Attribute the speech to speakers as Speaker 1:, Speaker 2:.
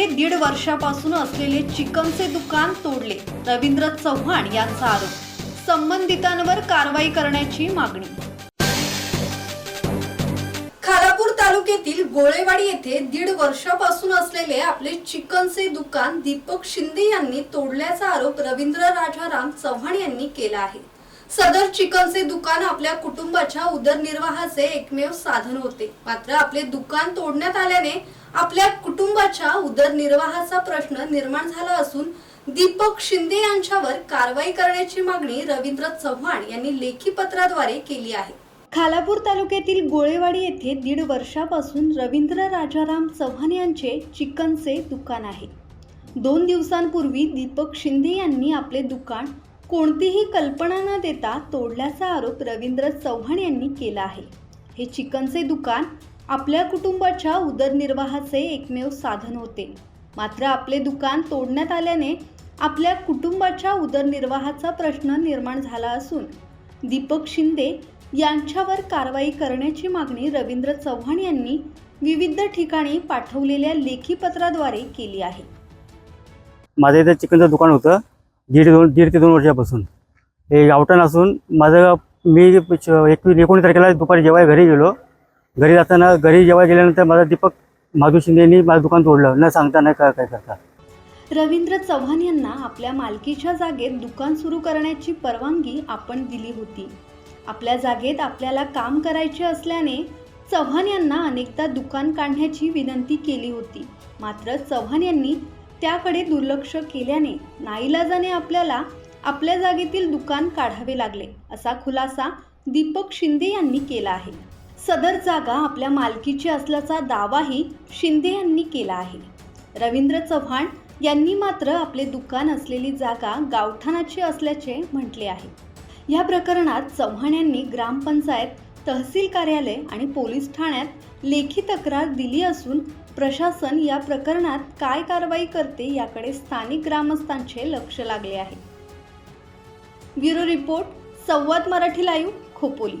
Speaker 1: येथे दीड वर्षापासून असलेले चिकनचे दुकान तोडले. रवींद्र चव्हाण यांचा आरोप. संबंधितांवर कारवाई करण्याची मागणी. खालापूर तालुक्यातील गोळेवाडी येथे दीड वर्षापासून असलेले आपले चिकनचे दुकान दीपक शिंदे यांनी तोडल्याचा आरोप रवींद्र राजाराम चव्हाण यांनी केला आहे. सदर चिकनचे दुकान आपल्या कुटुंबाच्या उदरनिर्वाहाचे एकमेव साधन होते. मात्र आपले दुकान तोडण्यात आल्याने आपल्या कुटुंबाच्या उदरनिर्वाहाचा प्रश्न निर्माण झाला असून दीपक शिंदे यांच्यावर कारवाई करण्याची मागणी रवींद्र चव्हाण यांनी लेखी पत्राद्वारे केली आहे. खालापूर तालुक्यातील गोळेवाडी येथे दीड वर्षापासून रवींद्र राजाराम चव्हाण यांचे चिकनचे दुकान आहे. दोन दिवसांपूर्वी दीपक शिंदे यांनी आपले दुकान कोणतीही कल्पना न देता तोडल्याचा आरोप रवींद्र चव्हाण यांनी केला आहे. हे चिकनचे दुकान आपल्या कुटुंबाच्या उदरनिर्वाहाचे एकमेव साधन होते. मात्र आपले दुकान तोडण्यात आल्याने आपल्या कुटुंबाच्या उदरनिर्वाहाचा प्रश्न निर्माण झाला असून दीपक शिंदे यांच्यावर कारवाई करण्याची मागणी रवींद्र चव्हाण यांनी विविध ठिकाणी पाठवलेल्या लेखी पत्राद्वारे केली आहे.
Speaker 2: माझं इथं चिकनचं दुकान होतं. दीड दोन दीड ते दोन वर्षापासून. हे गावठण असून माझं मी एकवीस एकोणीस तारखेला दुपारी जेव्हा घरी गेलो घरी जाताना घरी जेव्हा गेल्यानंतर माझा दीपक माधू शिंदेनी यांनी माझं दुकान तोडलं. न सांगता नाही काय काय करता.
Speaker 1: रवींद्र चव्हाण यांना आपल्या मालकीच्या जागेत दुकान सुरू करण्याची परवानगी आपण दिली होती. आपल्या जागेत आपल्याला काम करायचे असल्याने चव्हाण यांना अनेकदा दुकान काढण्याची विनंती केली होती. मात्र चव्हाण यांनी त्याकडे दुर्लक्ष केल्याने नाईलाजाने आपल्याला आपल्या जागेतील दुकान काढावे लागले असा खुलासा दीपक शिंदे यांनी केला आहे. सदर जागा आपल्या मालकीची असल्याचा दावाही शिंदे यांनी केला आहे. रवींद्र चव्हाण यांनी मात्र आपले दुकान असलेली जागा गावठाणाची असल्याचे म्हटले आहे. या प्रकरणात चव्हाण यांनी ग्रामपंचायत तहसील कार्यालय आणि पोलीस ठाण्यात लेखी तक्रार दिली असून प्रशासन या प्रकरणात काय कारवाई करते याकडे स्थानिक ग्रामस्थांचे लक्ष लागले आहे. Bureau report Samvad Marathi live Khopoli.